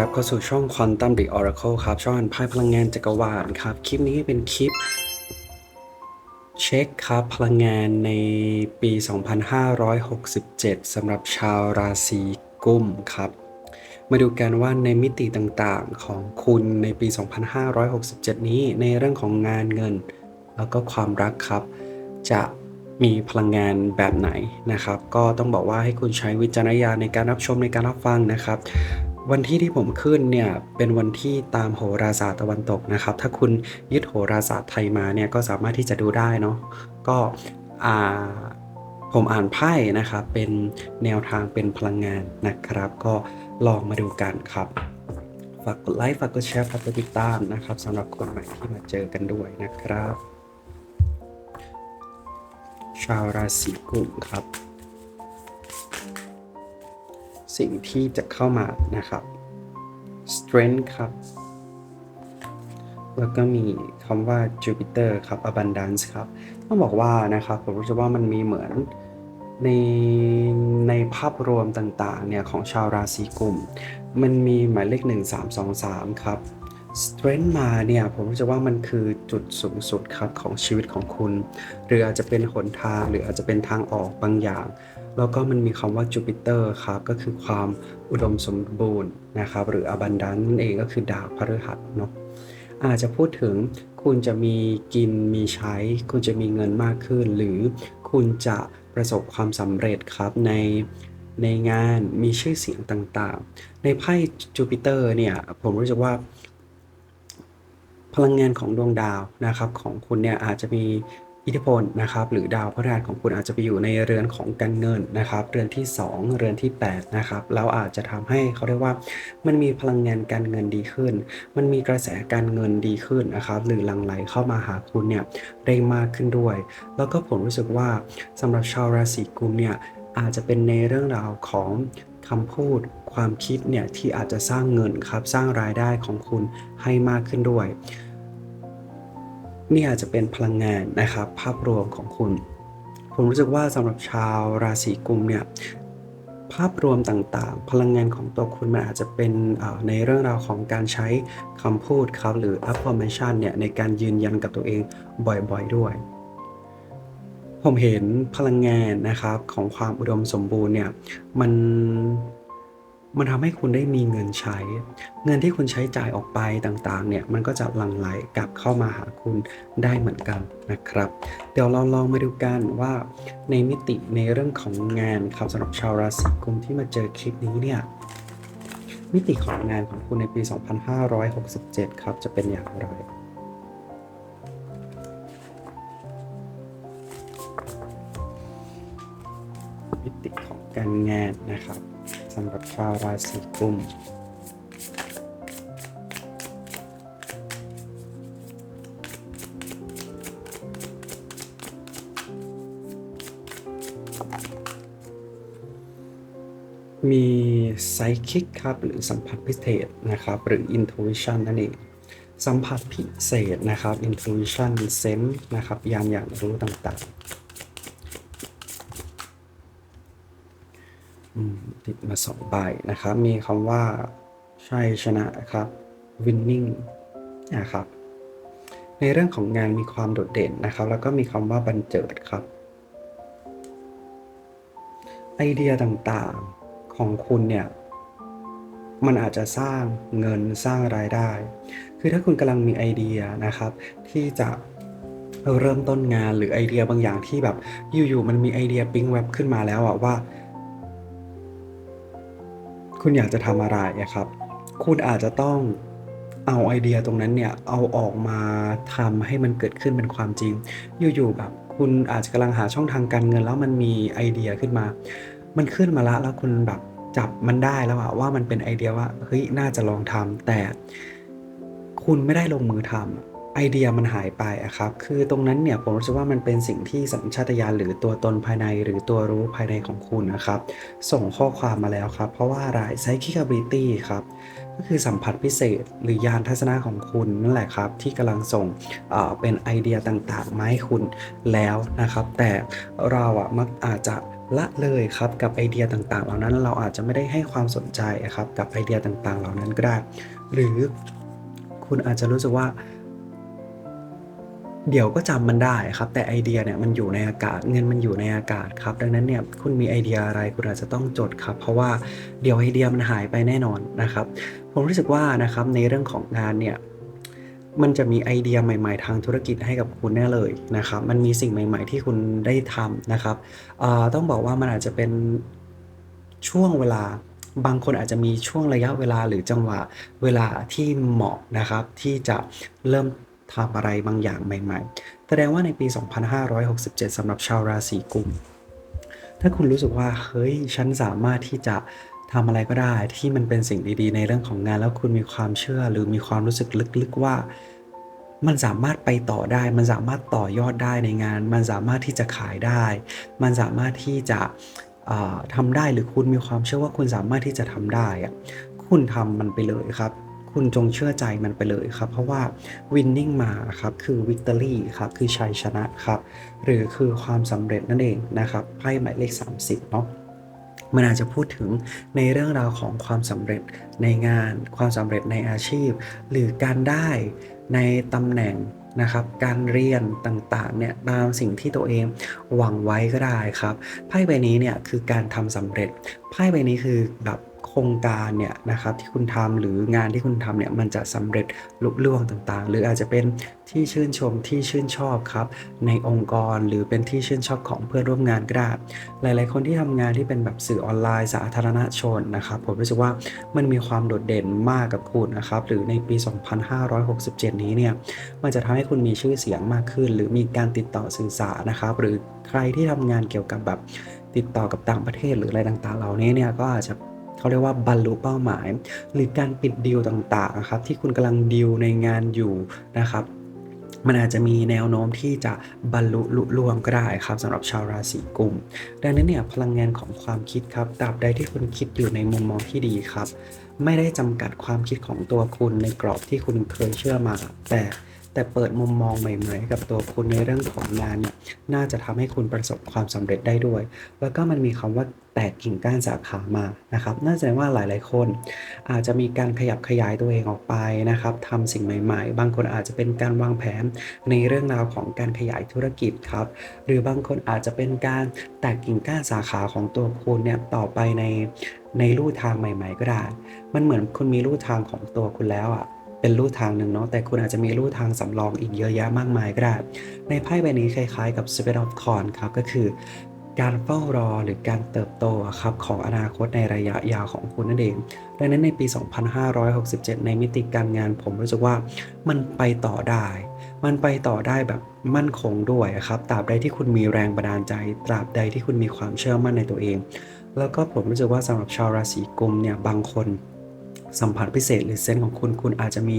รับเข้าสู่ช่อง Quantum The Oracle ครับ ช่องอ่านไพ่พลังงานจักรวาลครับ คลิปนี้เป็นคลิป เช็คครับพลังงานในปี 2567สำหรับชาวราศีกุมครับ มาดูกันว่าในมิติต่างๆของคุณในปี 2567 นี้ในเรื่องของงานเงิน แล้วก็ความรักครับ จะมีพลังงานแบบไหนนะครับ ก็ต้องบอกว่าให้คุณใช้วิจารณญาณในการรับชมในการรับฟังนะครับ วันที่ที่ผมขึ้นเนี่ยเป็นวันที่ตามโหราศาสตร์ตะวันตกนะครับ ถ้าคุณยึดโหราศาสตร์ไทยมาเนี่ยก็สามารถที่จะดูได้เนาะก็อ่าผมอ่านไพ่นะครับ เป็นแนวทางเป็นพลังงานนะครับ ก็ลองมาดูกันครับฝากกดไลค์ฝากกดแชร์ฝากกดติดตามนะครับสำหรับคนใหม่ที่มาเจอกันด้วยนะครับ ชาวราศีกุมครับ สิ่งที่จะเข้ามานะครับ strength ครับ แล้วก็มีคำว่า Jupiter ครับ abundance ครับ ต้องบอกว่านะครับผมรู้สึกว่ามันมีเหมือนในในภาพรวมต่างๆเนี่ยของชาวราศีกุม มันมีหมายเลข 1 3 2 3 ครับ strength มาเนี่ยผมรู้สึกว่ามันคือจุดสูงสุดครับของชีวิตของคุณ หรืออาจจะเป็นหนทางหรืออาจจะเป็นทางออกบางอย่าง แล้วก็มันมีคำว่าจูปิเตอร์ครับก็คือความอุดมสมบูรณ์นะครับหรือ abundance นั่นเองก็คือดาวพฤหัสเนาะอาจจะพูดถึงคุณจะมีกินมีใช้ คุณจะมีเงินมากขึ้น หรือคุณจะประสบความสำเร็จครับในในงานมีชื่อเสียงต่างๆ ในไพ่จูปิเตอร์เนี่ยผมรู้สึกว่า พลังงานของดวงดาวนะครับของคุณเนี่ยอาจจะมี อิทธิพลนะครับหรือดาวพฤหัสของคุณอาจจะไปอยู่ในเรือนของการเงินนะครับ เรือนที่ 2 เรือนที่8นะครับแล้วอาจจะทำให้เขาเรียกว่า มันมีพลังงานการเงินดีขึ้น มันมีกระแสการเงินดีขึ้นนะครับหรือหลั่งไหลเข้ามาหาคุณเนี่ยได้มากขึ้นด้วย แล้วก็ผมรู้สึกว่าสำหรับชาวราศีกุมเนี่ยอาจจะเป็นในเรื่องราวของคำพูดความคิดเนี่ยที่อาจจะสร้างเงินครับสร้างรายได้ของคุณให้มากขึ้นด้วย นี่อาจจะเป็นพลังงานนะครับ ภาพรวมของคุณ ผมรู้สึกว่าสำหรับชาวราศีกุมเนี่ยภาพรวมต่างๆ พลังงานของตัวคุณมันอาจจะเป็นในเรื่องราวของการใช้คำพูดครับหรือ affirmation เนี่ยในการยืนยันกับตัวเองบ่อยๆด้วย ผมเห็นพลังงานนะครับของความอุดมสมบูรณ์เนี่ยมัน มันทำให้คุณได้มีเงินใช้ เงินที่คุณใช้จ่ายออกไปต่างๆ เนี่ย มันก็จะหลั่งไหลกลับเข้ามาหาคุณได้เหมือนกันนะครับ เดี๋ยวเราลองมาดูกันว่าในมิติในเรื่องของงานครับสำหรับชาวราศีกุมที่มาเจอคลิปนี้เนี่ย มิติของงานของคุณในปี 2567 ครับ จะเป็นอย่างไรมิติของการงานนะครับ สำหรับชาวราศีกุมมีไซคิกครับหรือสัมผัสพิเศษนะครับ หรือ intuition นั่นเอง สัมผัสพิเศษนะครับ intuition sense นะครับยานอย่างรู้ต่างๆอืม ติดมาสองใบนะครับ มีคำว่าชัยชนะครับ winning นะครับ ในเรื่องของงานมีความโดดเด่นนะครับ แล้วก็มีคำว่าบันเจิดครับ ไอเดียต่างๆของคุณเนี่ย มันอาจจะสร้างเงินสร้างรายได้ คือถ้าคุณกำลังมีไอเดียนะครับ ที่จะเริ่มต้นงานหรือไอเดียบางอย่างที่แบบอยู่ๆมันมีไอเดียปิ๊งแวบขึ้นมาแล้วอะว่า คุณอยากจะทำอะไรครับ คุณอาจจะต้องเอาไอเดียตรงนั้นเนี่ยเอาออกมาทำให้มันเกิดขึ้นเป็นความจริง อยู่ๆแบบคุณอาจจะกำลังหาช่องทางการเงินแล้วมันมีไอเดียขึ้นมา มันขึ้นมาละแล้วคุณแบบจับมันได้แล้วอะว่ามันเป็นไอเดียว่าเฮ้ยน่าจะลองทำแต่คุณไม่ได้ลงมือทำ ไอเดียมันหายไปอะครับ คือตรงนั้นเนี่ยผมรู้สึกว่ามันเป็นสิ่งที่สัญชาตญาณหรือตัวตนภายในหรือตัวรู้ภายในของคุณนะครับ ส่งข้อความมาแล้วครับ เพราะว่าอะไร psychic ability ครับ ก็คือสัมผัสพิเศษหรือยานทัศนะของคุณนั่นแหละครับ ที่กำลังส่งเเป็นไอเดียต่างๆมาให้คุณแล้วนะครับ แต่เราอะมักอาจจะละเลยครับกับไอเดียต่างๆ เหล่านั้นเราอาจจะไม่ได้ให้ความสนใจครับกับไอเดียต่างๆ เหล่านั้นก็ได้ หรือคุณอาจจะรู้สึกว่า เดี๋ยวก็จำมันได้ครับ แต่ไอเดียเนี่ยมันอยู่ในอากาศเงินมันอยู่ในอากาศครับ ดังนั้นเนี่ยคุณมีไอเดียอะไรคุณอาจจะต้องจดครับ เพราะว่าเดี๋ยวไอเดียมันหายไปแน่นอนนะครับ ผมรู้สึกว่านะครับในเรื่องของงานเนี่ยมันจะมีไอเดียใหม่ ๆ ทางธุรกิจให้กับคุณแน่เลยนะครับ มันมีสิ่งใหม่ ๆ ที่คุณได้ทำนะครับต้องบอกว่ามันอาจจะเป็นช่วงเวลาบางคนอาจจะมีช่วงระยะเวลาหรือจังหวะเวลาที่เหมาะนะครับ ที่จะเริ่ม ทำอะไรบางอย่างใหม่ๆ แสดงว่าในปี 2567สำหรับชาวราศีกุม ถ้าคุณรู้สึกว่า เฮ้ย ฉันสามารถที่จะทำอะไรก็ได้ที่มันเป็นสิ่งดีๆ ในเรื่องของงาน แล้วคุณมีความเชื่อหรือมีความรู้สึกลึกๆว่า มันสามารถไปต่อได้ มันสามารถต่อยอดได้ในงาน มันสามารถที่จะขายได้ มันสามารถที่จะอ่าทำได้หรือคุณมีความเชื่อว่าคุณสามารถที่จะทำได้อะคุณทำมันไปเลยครับ คุณจงเชื่อใจมันไปเลยครับ เพราะว่า winning มาครับคือ victory ครับคือชัยชนะครับ หรือคือความสำเร็จนั่นเองนะครับไพ่หมายเลข 30 เนาะมันอาจจะพูดถึงในเรื่องราวของความสำเร็จในงานความสำเร็จในอาชีพ หรือการได้ในตำแหน่งนะครับการเรียนต่างๆเนี่ยตามสิ่งที่ตัวเองหวังไว้ก็ได้ครับไพ่ใบนี้เนี่ยคือการทำสำเร็จไพ่ใบนี้คือแบบ โครงการเนี่ยนะครับที่คุณทำหรืองานที่คุณทำเนี่ยมันจะสำเร็จลุล่วงต่างๆ หรืออาจจะเป็นที่ชื่นชมที่ชื่นชอบครับในองค์กรหรือเป็นที่ชื่นชอบของเพื่อนร่วมงานก็ได้หลาย ๆ คนที่ทำงานที่เป็นแบบสื่อออนไลน์สาธารณชนนะครับผมรู้สึกว่ามันมีความโดดเด่นมากกับคุณนะครับหรือในปี 2567 นี้เนี่ยมันจะทำให้คุณมีชื่อเสียงมากขึ้น หรือมีการติดต่อสื่อสารนะครับหรือใครที่ทำงานเกี่ยวกับแบบติดต่อกับต่างประเทศหรืออะไรต่างๆ เหล่านี้เนี่ยก็อาจจะ เขาเรียกว่าบรรลุเป้าหมาย หรือการปิดดีลต่างๆนะครับที่คุณกำลังดีลในงานอยู่นะครับมันอาจจะมีแนวโน้มที่จะบรรลุลุล่วงก็ได้ครับสำหรับชาวราศีกุม ดังนั้นเนี่ยพลังงานของความคิดครับตราบใดที่คุณคิดอยู่ในมุมมองที่ดีครับ ไม่ได้จำกัดความคิดของตัวคุณในกรอบที่คุณเคยเชื่อมา แต่ แต่เปิดมุมมองใหม่ๆ กับตัวคุณในเรื่องของงานเนี่ยน่าจะทำให้คุณประสบความสำเร็จได้ด้วย แล้วก็มันมีคำว่าแตกกิ่งก้านสาขามานะครับน่าจะแสดงว่าหลายๆคน อาจจะมีการขยับขยายตัวเองออกไปนะครับทำสิ่งใหม่ๆ บางคนอาจจะเป็นการวางแผนในเรื่องราวของการขยายธุรกิจครับ หรือบางคนอาจจะเป็นการแตกกิ่งก้านสาขาของตัวคุณเนี่ยต่อไปในในลู่ทางใหม่ ๆ ก็ได้ มันเหมือนคุณมีลู่ทางของตัวคุณแล้วอะ เป็นลู่ทางหนึ่งเนาะแต่คุณอาจจะมีลู่ทางสำรองอีกเยอะแยะมากมายก็ได้ ในไพ่ใบนี้คล้ายๆกับ s p i n of Corn ครับก็คือการเฝ้ารอหรือการเติบโตครับของอนาคตในระยะยาวของคุณนั่นเอง ดังนั้นในปี 2567 ในมิติการงานผมรู้สึกว่ามันไปต่อได้ มันไปต่อได้แบบมั่นคงด้วยครับ ตราบใดที่คุณมีแรงบันดาลใจ ตราบใดที่คุณมีความเชื่อมั่นในตัวเอง แล้วก็ผมรู้สึกว่าสำหรับชาวราศีกุมเนี่ยบางคน สัมผัสพิเศษ หรือเซนส์ของคุณ คุณอาจจะมี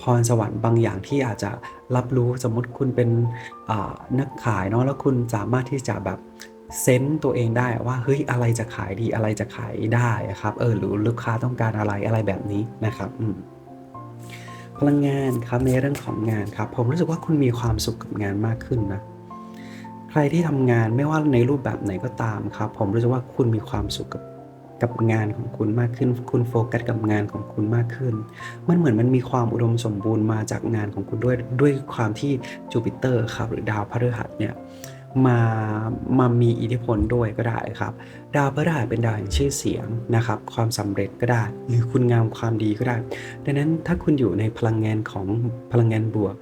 พรสวรรค์บางอย่างที่อาจจะรับรู้สมมติคุณเป็นนักขายเนาะแล้วคุณสามารถที่จะแบบเซนส์ตัวเองได้ว่าเฮ้ยอะไรจะขายดีอะไรจะขายได้อะครับเออหรือลูกค้าต้องการอะไรอะไรแบบนี้นะครับอืมพลังงานครับในเรื่องของงานครับ ผมรู้สึกว่าคุณมีความสุขกับงานมากขึ้นนะใครที่ทำงานไม่ว่าในรูปแบบไหนก็ตามครับ ผมรู้สึกว่าคุณมีความสุขกับ กับงานของคุณมากขึ้น คุณโฟกัสกับงานของคุณมากขึ้น มันเหมือนมันมีความอุดมสมบูรณ์มาจากงานของคุณด้วยด้วยความที่จูปิเตอร์ครับหรือดาวพฤหัสเนี่ยมามามีอิทธิพลด้วยก็ได้ครับ ดาวพฤหัสเป็นดาวแห่งชื่อเสียงนะครับ ความสำเร็จก็ได้ หรือคุณงามความดีก็ได้ ดังนั้นถ้าคุณอยู่ในพลังงานของพลังงานบวก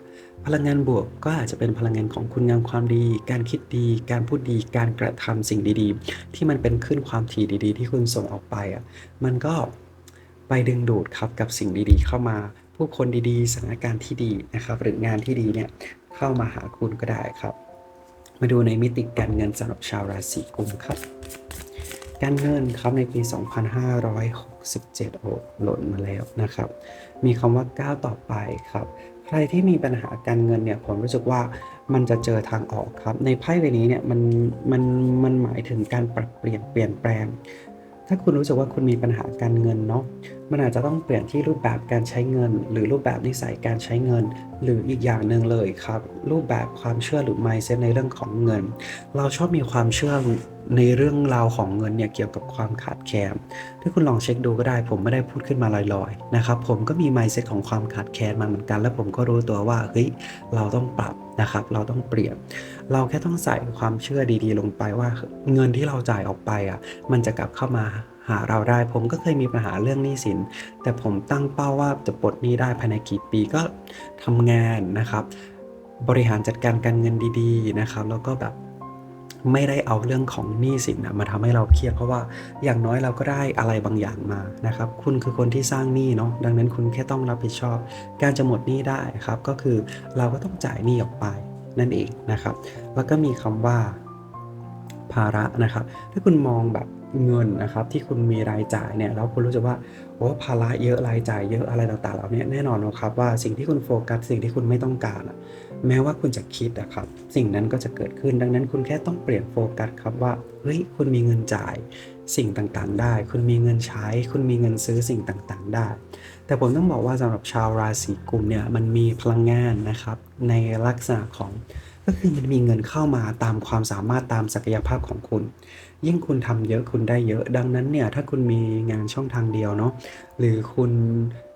พลังงานบวกก็อาจจะเป็นพลังงานของคุณงามความดี การคิดดี การพูดดี การกระทำสิ่งดีๆ ที่มันเป็นขึ้นความถี่ดีๆ ที่คุณส่งออกไปอะ มันก็ไปดึงดูดครับกับสิ่งดีๆ เข้ามา ผู้คนดีๆ สถานการณ์ที่ดีนะครับ หรืองานที่ดีเนี่ยเข้ามาหาคุณก็ได้ครับ มาดูในมิติการเงินสำหรับชาวราศีกุมครับ การเงินครับในปี 2567โอ้หล่นมาแล้วนะครับ มีคำว่าก้าวต่อไปครับ รที่มีปัญหาการเงินเนี่ยผมรู้สึกว่ามันจะเจอทางออกครับ ในไพ่ใบนี้เนี่ยมันมันมันหมายถึงการปรับเปลี่ยนเปลี่ยนแปลง ถ้าคุณรู้สึกว่าคุณมีปัญหาการเงินเนาะมันอาจจะต้องเปลี่ยนที่รูปแบบการใช้เงิน หรือรูปแบบนิสัยการใช้เงิน หรืออีกอย่างหนึ่งเลยครับ รูปแบบความเชื่อหรือ mindset ในเรื่องของเงิน เราชอบมีความเชื่อ ในเรื่องราวของเงินเนี่ยเกี่ยวกับความขาดแคลนถ้าคุณลองเช็คดูก็ได้ ผมไม่ได้พูดขึ้นมาลอยๆนะครับผมก็มี mindset ของความขาดแคลนมาเหมือนกัน แล้วผมก็รู้ตัวว่าเฮ้ยเราต้องปรับนะครับเราต้องเปลี่ยน เราแค่ต้องใส่ความเชื่อดีๆ ลงไปว่าเงินที่เราจ่ายออกไปอะมันจะกลับเข้ามาหาเราได้ผมก็เคยมีปัญหาเรื่องหนี้สิน แต่ผมตั้งเป้าว่าจะปลดหนี้ได้ภายในกี่ปีก็ทำงานนะครับ บริหารจัดการการเงินดีๆนะครับ แล้วก็แบบ ไม่ได้เอาเรื่องของหนี้สินนะมาทำให้เราเครียดเพราะว่าอย่างน้อยเราก็ได้อะไรบางอย่างมานะครับ คุณคือคนที่สร้างหนี้เนาะดังนั้นคุณแค่ต้องรับผิดชอบ การจะหมดหนี้ได้ครับ ก็คือเราก็ต้องจ่ายหนี้ออกไปนั่นเองนะครับ แล้วก็มีคำว่าภาระนะครับถ้าคุณมองแบบเงินนะครับที่คุณมีรายจ่ายเนี่ยแล้วคุณรู้สึกว่าโอ้ภาระเยอะรายจ่ายเยอะอะไรต่างๆเหล่านี้แน่นอนนะครับว่าสิ่งที่คุณโฟกัสสิ่งที่คุณไม่ต้องการ แม้ว่าคุณจะคิดอะครับ สิ่งนั้นก็จะเกิดขึ้น ดังนั้นคุณแค่ต้องเปลี่ยนโฟกัสครับว่าเฮ้ยคุณมีเงินจ่ายสิ่งต่างๆ ได้ คุณมีเงินใช้ คุณมีเงินซื้อสิ่งต่างๆ ได้ แต่ผมต้องบอกว่าสำหรับชาวราศีกุมเนี่ยมันมีพลังงานนะครับ ในลักษณะของก็คือมันมีเงินเข้ามาตามความสามารถตามศักยภาพของคุณ ยิ่งคุณทำเยอะคุณได้เยอะ ดังนั้นเนี่ยถ้าคุณมีงานช่องทางเดียวเนาะหรือคุณ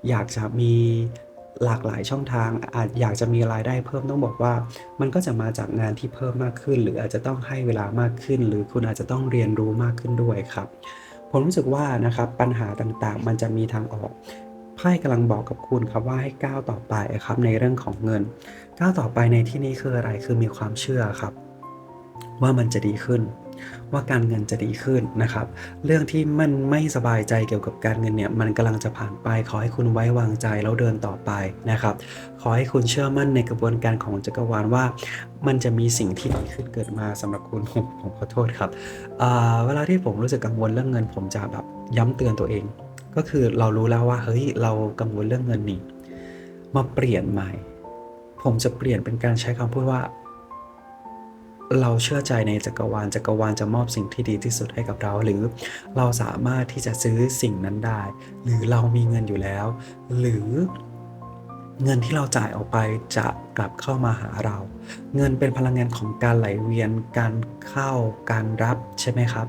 อยากจะมี หลากหลายช่องทางอาจอยากจะมีรายได้เพิ่มต้องบอกว่า มันก็จะมาจากงานที่เพิ่มมากขึ้น หรืออาจจะต้องให้เวลามากขึ้น หรือคุณอาจจะต้องเรียนรู้มากขึ้นด้วยครับ ผมรู้สึกว่านะครับปัญหาต่างๆ มันจะมีทางออกไพ่กำลังบอกกับคุณครับว่าให้ก้าวต่อไปครับในเรื่องของเงินก้าวต่อไปในที่นี้คืออะไรคือมีความเชื่อครับ ว่ามันจะดีขึ้น ว่าการเงินจะดีขึ้นนะครับ เรื่องที่มันไม่สบายใจเกี่ยวกับการเงินเนี่ยมันกำลังจะผ่านไป ขอให้คุณไว้วางใจแล้วเดินต่อไปนะครับ ขอให้คุณเชื่อมั่นในกระบวนการของจักรวาลว่า มันจะมีสิ่งที่ดีขึ้นเกิดมาสำหรับคุณผมผมขอโทษครับเวลาที่ผมรู้สึกกังวลเรื่องเงิน ผมจะแบบย้ำเตือนตัวเอง ก็คือเรารู้แล้วว่าเฮ้ยเรากังวลเรื่องเงินนี่มาเปลี่ยนใหม่ ผมจะเปลี่ยนเป็นการใช้คำพูดว่า เราเชื่อใจในจักรวาลจักรวาลจะมอบสิ่งที่ดีที่สุดให้กับเรา หรือเราสามารถที่จะซื้อสิ่งนั้นได้ หรือเรามีเงินอยู่แล้ว หรือเงินที่เราจ่ายออกไปจะกลับเข้ามาหาเรา เงินเป็นพลังงานของการไหลเวียนการเข้าการรับใช่ไหมครับ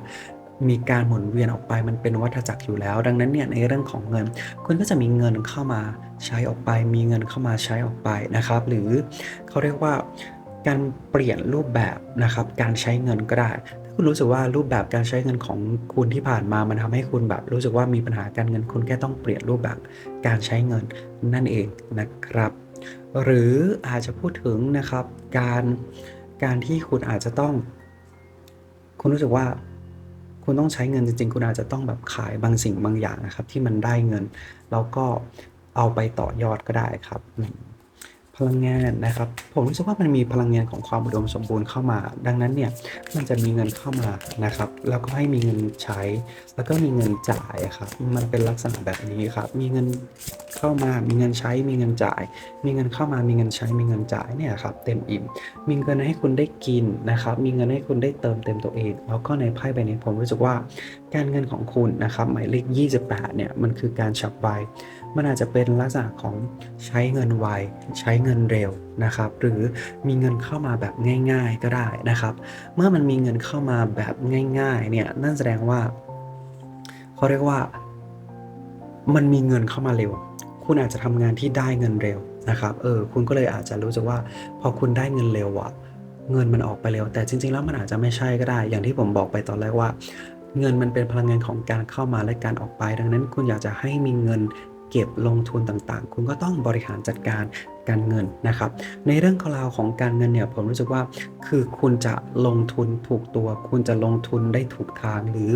มีการหมุนเวียนออกไปมันเป็นวัฏจักรอยู่แล้ว ดังนั้นเนี่ยในเรื่องของเงิน คุณก็จะมีเงินเข้ามาใช้ออกไป มีเงินเข้ามาใช้ออกไปนะครับ หรือเขาเรียกว่า การเปลี่ยนรูปแบบนะครับ การใช้เงินก็ได้ ถ้าคุณรู้สึกว่ารูปแบบการใช้เงินของคุณที่ผ่านมามันทำให้คุณแบบรู้สึกว่ามีปัญหาการเงินคุณแค่ต้องเปลี่ยนรูปแบบการใช้เงินนั่นเองนะครับ หรืออาจจะพูดถึงนะครับการการที่คุณอาจจะต้อง คุณรู้สึกว่าคุณต้องใช้เงินจริงๆ คุณอาจจะต้องแบบขายบางสิ่งบางอย่างนะครับ ที่มันได้เงิน แล้วก็เอาไปต่อยอดก็ได้ครับ พลังงานนะครับ ผมรู้สึกว่ามันมีพลังงานของความอุดมสมบูรณ์เข้ามา ดังนั้นเนี่ยมันจะมีเงินเข้ามานะครับ แล้วก็ให้มีเงินใช้ แล้วก็มีเงินจ่ายครับมันเป็นลักษณะแบบนี้ครับมีเงินเข้ามา มีเงินใช้ มีเงินจ่าย มีเงินเข้ามา มีเงินใช้ มีเงินจ่ายเนี่ยครับเต็มอิ่ม มีเงินให้คุณได้กินนะครับ มีเงินให้คุณได้เติมเต็มตัวเอง แล้วก็ในไพ่ใบนี้ผมรู้สึกว่าการเงินของคุณนะครับหมายเลข 28เนี่ยมันคือการฉับไว มันอาจจะเป็นลักษณะของใช้เงินไวใช้เงินเร็วนะครับ หรือมีเงินเข้ามาแบบง่าย ๆก็ได้นะครับ เมื่อมันมีเงินเข้ามาแบบง่ายๆเนี่ยนั่นแสดงว่าเขาเรียกว่ามันมีเงินเข้ามาเร็ว คุณอาจจะทำงานที่ได้เงินเร็วนะครับ เออ คุณก็เลยอาจจะรู้สึกว่า พอคุณได้เงินเร็วอะเงินมันออกไปเร็ว แต่จริง ๆ แล้วมันอาจจะไม่ใช่ก็ได้ อย่างที่ผมบอกไปตอนแรกว่า เงินมันเป็นพลังงานของการเข้ามาและการออกไป ดังนั้นคุณอยากจะให้มีเงิน เก็บลงทุนต่างๆ คุณก็ต้องบริหารจัดการการเงินนะครับ ในเรื่องราวของการเงินเนี่ยผมรู้สึกว่าคือคุณจะลงทุนถูกตัว คุณจะลงทุนได้ถูกทางหรือ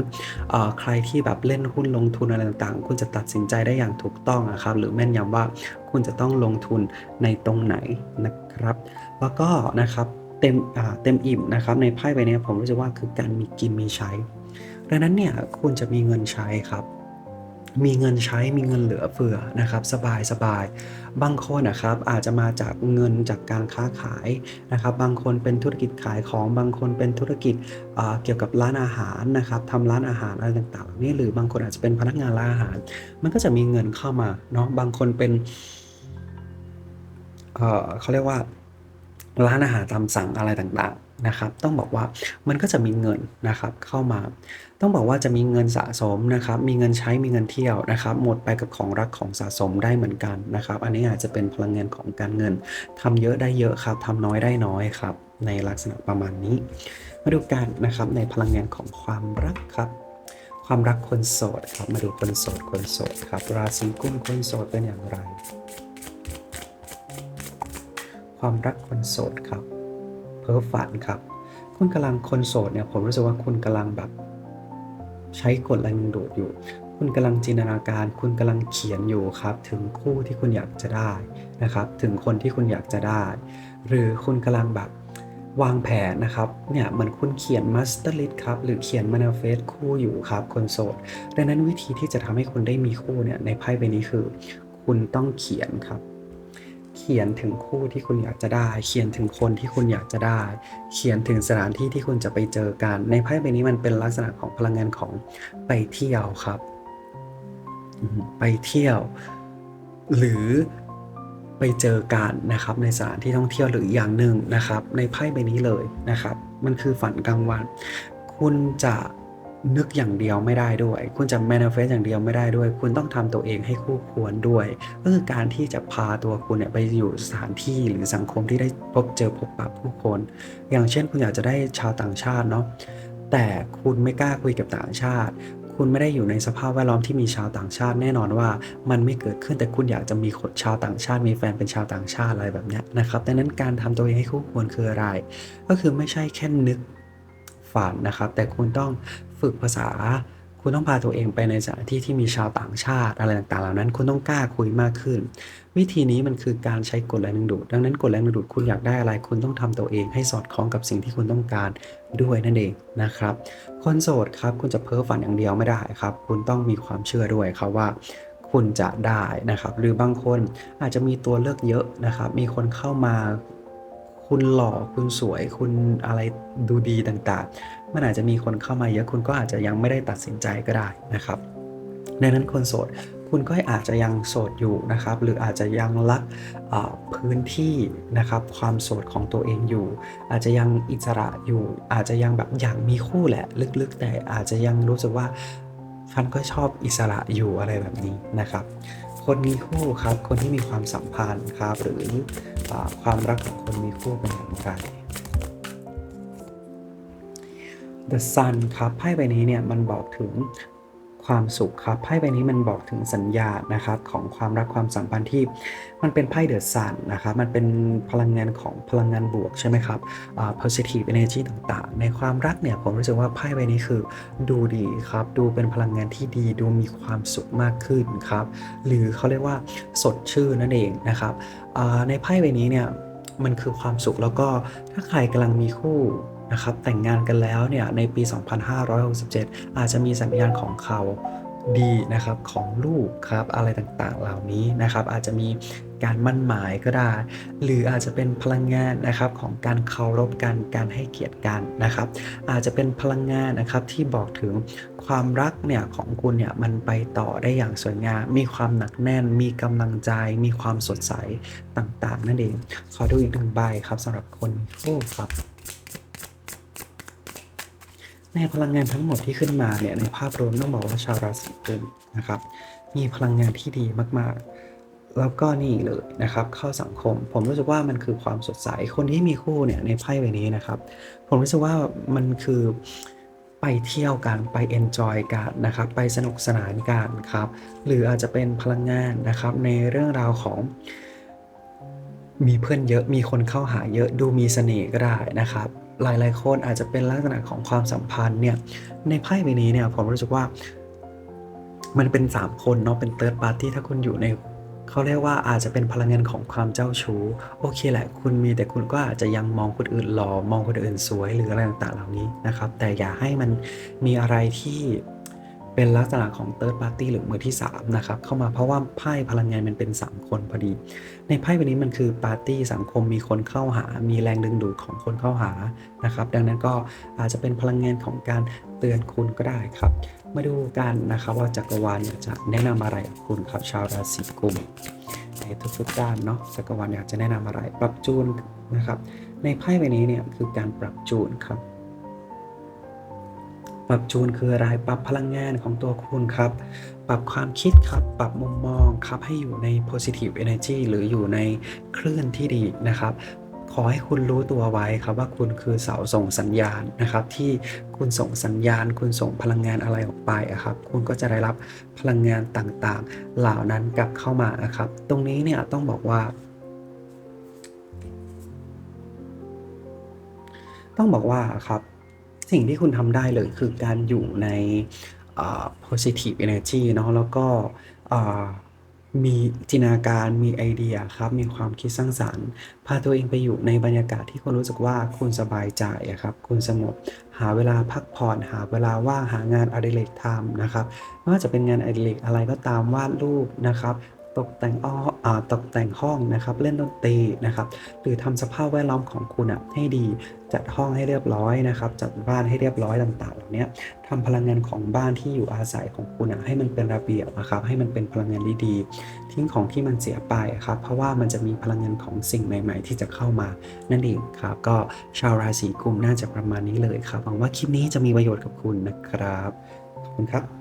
เออใครที่แบบเล่นหุ้นลงทุนอะไรต่างๆ คุณจะตัดสินใจได้อย่างถูกต้องนะครับ หรือแม่นยำว่าคุณจะต้องลงทุนในตรงไหนนะครับ แล้วก็นะครับเต็มอ่าเต็มอิ่มนะครับ ในไพ่ใบนี้ผมรู้สึกว่าคือการมีกินมีใช้ดังนั้นเนี่ยคุณจะมีเงินใช้ครับ มีเงินใช้มีเงินเหลือเฟือนะครับสบายสบายบางคนนะครับอาจจะมาจากเงินจากการค้าขายนะครับบางคนเป็นธุรกิจขายของบางคนเป็นธุรกิจเกี่ยวกับร้านอาหารนะครับทำร้านอาหารอะไรต่างๆนี่หรือบางคนอาจจะเป็นพนักงานร้านอาหาร มันก็จะมีเงินเข้ามาเนาะบางคนเป็นเเขาเรียกว่าร้านอาหารตามสั่งอะไรต่างๆ นะครับ ต้องบอกว่ามันก็จะมีเงินนะครับเข้ามา ต้องบอกว่าจะมีเงินสะสมนะครับ มีเงินใช้มีเงินเที่ยวนะครับ หมดไปกับของรักของสะสมได้เหมือนกันนะครับ อันนี้อาจจะเป็นพลังงานของการเงินทำเยอะได้เยอะครับทำน้อยได้น้อยครับ ในลักษณะประมาณนี้ มาดูกันนะครับในพลังงานของความรักครับความรักคนโสดครับ มาดูคนโสดคนโสดครับ ราศีกุมคนโสดเป็นอย่างไร ความรักคนโสดครับ เพ้อฝันครับ คุณกำลังคนโสดเนี่ยผมรู้สึกว่าคุณกำลังแบบ ใช้กฎแรงดึงดูดอยู่ คุณกำลังจินตนาการ คุณกำลังเขียนอยู่ครับ ถึงคู่ที่คุณอยากจะได้นะครับ ถึงคนที่คุณอยากจะได้ หรือคุณกำลังแบบวางแผนนะครับเนี่ยเหมือนคุณเขียนมาสเตอร์ลิสครับหรือเขียนมานาเฟสคู่อยู่ครับคนโสดดังนั้นวิธีที่จะทำให้คุณได้มีคู่เนี่ยในไพ่ใบนี้คือ คุณต้องเขียนครับ เขียนถึงคู่ที่คุณอยากจะได้ เขียนถึงคนที่คุณอยากจะได้ เขียนถึงสถานที่ที่คุณจะไปเจอกัน ในไพ่ใบนี้มันเป็นลักษณะของพลังงานของไปเที่ยวครับ ไปเที่ยว หรือไปเจอกันนะครับ ในสถานที่ท่องเที่ยวหรืออย่างหนึ่งนะครับ ในไพ่ใบนี้เลยนะครับ มันคือฝันกลางวัน คุณจะ นึกอย่างเดียวไม่ได้ด้วย คุณจะ manifest อย่างเดียวไม่ได้ด้วย คุณต้องทำตัวเองให้คู่ควรด้วย ก็คือการที่จะพาตัวคุณเนี่ยไปอยู่สถานที่หรือสังคมที่ได้พบเจอพบปะผู้คน อย่างเช่น คุณอยากจะได้ชาวต่างชาติเนาะ แต่คุณไม่กล้าคุยกับต่างชาติ คุณไม่ได้อยู่ในสภาพแวดล้อมที่มีชาวต่างชาติแน่นอนว่า มันไม่เกิดขึ้นแต่คุณอยากจะมีคนชาวต่างชาติ มีแฟนเป็นชาวต่างชาติอะไรแบบนี้นะครับดังนั้นการทำตัวเองให้คู่ควรคืออะไร ก็คือไม่ใช่แค่นึก ฝันนะครับ แต่คุณต้องฝึกภาษา คุณต้องพาตัวเองไปในสถานที่ที่มีชาวต่างชาติอะไรต่างๆ เหล่านั้น คุณต้องกล้าคุยมากขึ้น วิธีนี้มันคือการใช้กฎแรงดึงดูด ดังนั้นกฎแรงดึงดูดคุณอยากได้อะไร คุณต้องทำตัวเองให้สอดคล้องกับสิ่งที่คุณต้องการด้วยนั่นเองนะครับ คนโสดครับ คุณจะเพ้อฝันอย่างเดียวไม่ได้ครับ คุณต้องมีความเชื่อด้วยครับว่าคุณจะได้นะครับ หรือบางคนอาจจะมีตัวเลือกเยอะนะครับ มีคนเข้ามา คุณหล่อคุณสวย คุณอะไรดูดีต่างๆ มันอาจจะมีคนเข้ามาเยอะคุณก็อาจจะยังไม่ได้ตัดสินใจก็ได้นะครับดังนั้นคนโสดคุณก็อาจจะยังโสดอยู่นะครับ หรืออาจจะยังรักพื้นที่นะครับความโสดของตัวเองอยู่ อาจจะยังอิสระอยู่ อาจจะยังแบบอยากมีคู่แหละ ลึกๆ แต่อาจจะยังรู้สึกว่าฉันก็ชอบอิสระอยู่อะไรแบบนี้นะครับ คนมีคู่ครับ คนที่มีความสัมพันธ์ครับ หรืออความรักของคนมีคู่เป็นอย่างไร The Sun ครับไพ่ใบนี้เนี่ยมันบอกถึง ความสุขครับไพ่ใบนี้มันบอกถึงสัญญาณนะครับของความรักความสัมพันธ์ที่มันเป็นไพ่ The Sun นนะครับมันเป็นพลังงานของพลังงานบวกใช่ไหมครับ positive energy ต่างๆ ในความรักเนี่ยผมรู้สึกว่าไพ่ใบนี้คือดูดีครับ ดูเป็นพลังงานที่ดีดูมีความสุขมากขึ้นครับ หรือเขาเรียกว่าสดชื่นนั่นเองนะครับในไพ่ใบนี้เนี่ยมันคือความสุขแล้วก็ถ้าใครกำลังมีคู่ นะครับแต่งงานกันแล้วเนี่ยในปี 2567 อาจจะมีสัญญาณของเขาดีนะครับของลูกครับอะไรต่างๆเหล่านี้นะครับ อาจจะมีการมั่นหมายก็ได้ หรืออาจจะเป็นพลังงานนะครับของการเคารพกันการให้เกียรติกันนะครับ อาจจะเป็นพลังงานนะครับที่บอกถึงความรักเนี่ยของคุณเนี่ยมันไปต่อได้อย่างสวยงาม มีความหนักแน่น มีกำลังใจ มีความสดใสต่างๆ นั่นเองขอดูอีกหนึ่งใบครับสำหรับคนมีคู่ครับ ในพลังงานทั้งหมดที่ขึ้นมาเนี่ยในภาพรวมต้องบอกว่าชาวราศีกุมนะครับ มีพลังงานที่ดีมากๆ แล้วก็นี่เลยนะครับ เข้าสังคม ผมรู้สึกว่ามันคือความสดใสคนที่มีคู่เนี่ยในไพ่ใบนี้นะครับ ผมรู้สึกว่ามันคือไปเที่ยวกันไปเอนจอยกันนะครับ ไปสนุกสนานกันครับ หรืออาจจะเป็นพลังงานนะครับในเรื่องราวของมีเพื่อนเยอะมีคนเข้าหาเยอะดูมีเสน่ห์ก็ได้นะครับ หลายๆคนอาจจะเป็นลักษณะของความสัมพันธ์เนี่ยในไพ่ใบนี้เนี่ยผมรู้สึกว่า มันเป็น 3 คนเนาะเป็นเติร์ดปาร์ตี้ถ้าคุณอยู่ในเขาเรียกว่าอาจจะเป็นพลังงานของความเจ้าชู้ โอเคแหละ คุณมีแต่คุณก็อาจจะยังมองคนอื่นหล่อมองคนอื่นสวยหรืออะไรต่างๆเหล่านี้นะครับ แต่อย่าให้มันมีอะไรที่ เป็นลักษณะของ Third Party หรือมือที่ 3 นะครับ เข้ามาเพราะว่าไพ่พลังงานมันเป็น 3 คนพอดี ในไพ่ใบนี้มันคือปาร์ตี้สังคมมีคนเข้าหา มีแรงดึงดูดของคนเข้าหานะครับ ดังนั้นก็อาจจะเป็นพลังงานของการเตือนคุณก็ได้ครับ มาดูกันนะครับว่าจักรวาลเนี่ยจะแนะนำอะไรกับคุณครับชาวราศีกุมในทุกๆด้านเนาะจักรวาลอยากจะแนะนำอะไร ปรับจูนนะครับ ในไพ่ใบนี้เนี่ยคือการปรับจูนครับ ปรับจูนคืออะไรปรับพลังงานของตัวคุณครับ ปรับความคิดครับ ปรับมุมมองครับ ให้อยู่ใน positive energy หรืออยู่ในคลื่นที่ดีนะครับขอให้คุณรู้ตัวไว้ครับว่าคุณคือเสาส่งสัญญาณนะครับ ที่คุณส่งสัญญาณ คุณส่งพลังงานอะไรออกไปครับ คุณก็จะได้รับพลังงานต่างๆ เหล่านั้นกลับเข้ามาอะครับ ตรงนี้เนี่ยต้องบอกว่า ต้องบอกว่าครับ สิ่งที่คุณทำได้เลยคือการอยู่ใน positive energy เนาะแล้วก็มีจินตนาการมีไอเดียครับ มีความคิดสร้างสรรค์ พาตัวเองไปอยู่ในบรรยากาศที่คุณรู้สึกว่าคุณสบายใจครับ คุณสงบหาเวลาพักผ่อน หาเวลาว่างหางานอดิเรกทำนะครับไม่ว่าจะเป็นงานอดิเรกอะไรก็ตามวาดรูปนะครับ ตกแต่งอ้อตกแต่งห้องนะครับ เล่นดนตรีนะครับ หรือทำสภาพแวดล้อมของคุณอะให้ดี จัดห้องให้เรียบร้อยนะครับ จัดบ้านให้เรียบร้อยต่างๆ เหล่านี้ทำพลังงานของบ้านที่อยู่อาศัยของคุณอะให้มันเป็นระเบียบนะครับ ให้มันเป็นพลังงานดีๆ ทิ้งของที่มันเสียไปครับ เพราะว่ามันจะมีพลังงานของสิ่งใหม่ ๆ ที่จะเข้ามานั่นเองครับ ก็ชาวราศีกุมน่าจะประมาณนี้เลยครับ หวังว่าคลิปนี้จะมีประโยชน์กับคุณนะครับ ขอบคุณครับ